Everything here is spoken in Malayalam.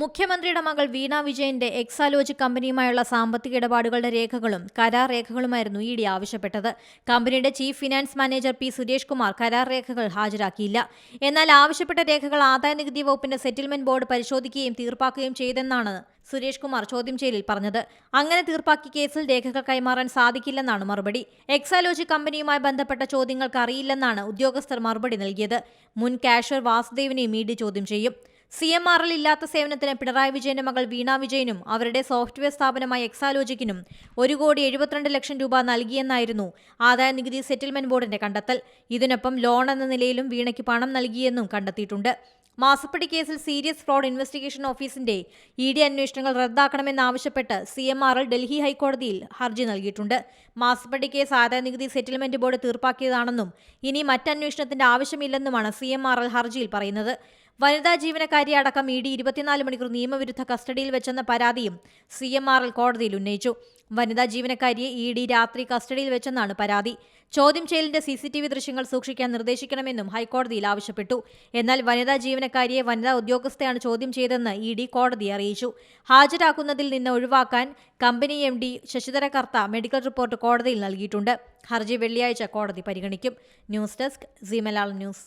മുഖ്യമന്ത്രിയുടെ മകൾ വീണ വിജയന്റെ എക്സാലോജി കമ്പനിയുമായുള്ള സാമ്പത്തിക ഇടപാടുകളുടെ രേഖകളും കരാർ രേഖകളുമായിരുന്നു ഇ ഡി ആവശ്യപ്പെട്ടത്. കമ്പനിയുടെ chief finance manager P Suresh Kumar കരാർ രേഖകൾ ഹാജരാക്കിയില്ല. എന്നാൽ ആവശ്യപ്പെട്ട രേഖകൾ ആദായ നികുതി വകുപ്പിന്റെ സെറ്റിൽമെന്റ് ബോർഡ് പരിശോധിക്കുകയും തീർപ്പാക്കുകയും ചെയ്തെന്നാണ് സുരേഷ് കുമാർ ചോദ്യം ചെയ്യലിൽ പറഞ്ഞത്. അങ്ങനെ തീർപ്പാക്കിയ കേസിൽ രേഖകൾ കൈമാറാൻ സാധിക്കില്ലെന്നാണ് മറുപടി. എക്സാലോജി കമ്പനിയുമായി ബന്ധപ്പെട്ട ചോദ്യങ്ങൾക്ക് അറിയില്ലെന്നാണ് ഉദ്യോഗസ്ഥർ മറുപടി നൽകിയത്. മുൻ കാഷ്യർ വാസുദേവിനെയും ഇ ഡി ചോദ്യം ചെയ്യും. സി എം ആർ എൽ ഇല്ലാത്ത സേവനത്തിന് പിണറായി വിജയന്റെ മകൾ വീണ വിജയനും അവരുടെ സോഫ്റ്റ്വെയർ സ്ഥാപനമായ എക്സാലോജിക്കിനും ഒരു കോടി എഴുപത്തിരണ്ട് ലക്ഷം രൂപ നൽകിയെന്നായിരുന്നു ആദായ നികുതി സെറ്റിൽമെന്റ് ബോർഡിന്റെ കണ്ടെത്തൽ. ഇതിനൊപ്പം ലോൺ എന്ന നിലയിലും വീണയ്ക്ക് പണം നൽകിയെന്നും കണ്ടെത്തിയിട്ടുണ്ട്. മാസപ്പടി കേസിൽ സീരിയസ് ഫ്രോഡ് ഇൻവെസ്റ്റിഗേഷൻ ഓഫീസിന്റെ ഇ ഡി അന്വേഷണങ്ങൾ റദ്ദാക്കണമെന്നാവശ്യപ്പെട്ട് C M R L Delhi ഹൈക്കോടതിയിൽ ഹർജി നൽകിയിട്ടുണ്ട്. മാസപ്പടി കേസ് ആദായ നികുതി സെറ്റിൽമെന്റ് ബോർഡ് തീർപ്പാക്കിയതാണെന്നും ഇനി മറ്റന്വേഷണത്തിന്റെ ആവശ്യമില്ലെന്നുമാണ് സി എം ആർ എൽ ഹർജിയിൽ പറയുന്നത്. വനിതാ ജീവനക്കാരി അടക്കം ഇ ഡി ഇരുപത്തിനാല് മണിക്കൂർ നിയമവിരുദ്ധ കസ്റ്റഡിയിൽ വെച്ചെന്ന പരാതിയും സി എം ആർ എൽ കോടതിയിൽ ഉന്നയിച്ചു. വനിതാ ജീവനക്കാരിയെ ഇ ഡി രാത്രി കസ്റ്റഡിയിൽ വെച്ചെന്നാണ് പരാതി. ചോദ്യം ചെയ്യലിന്റെ സി സി ടി വി ദൃശ്യങ്ങൾ സൂക്ഷിക്കാൻ നിർദ്ദേശിക്കണമെന്നും ഹൈക്കോടതിയിൽ ആവശ്യപ്പെട്ടു. എന്നാൽ വനിതാ ജീവനക്കാരിയെ വനിതാ ഉദ്യോഗസ്ഥയാണ് ചോദ്യം ചെയ്തതെന്ന് ഇ ഡി കോടതിയെ അറിയിച്ചു. ഹാജരാക്കുന്നതിൽ നിന്ന് ഒഴിവാക്കാൻ company M D Sasidhara Kartha medical report കോടതിയിൽ നൽകിയിട്ടുണ്ട്. ഹർജി വെള്ളിയാഴ്ച കോടതി പരിഗണിക്കും. News desk C Malayalam news.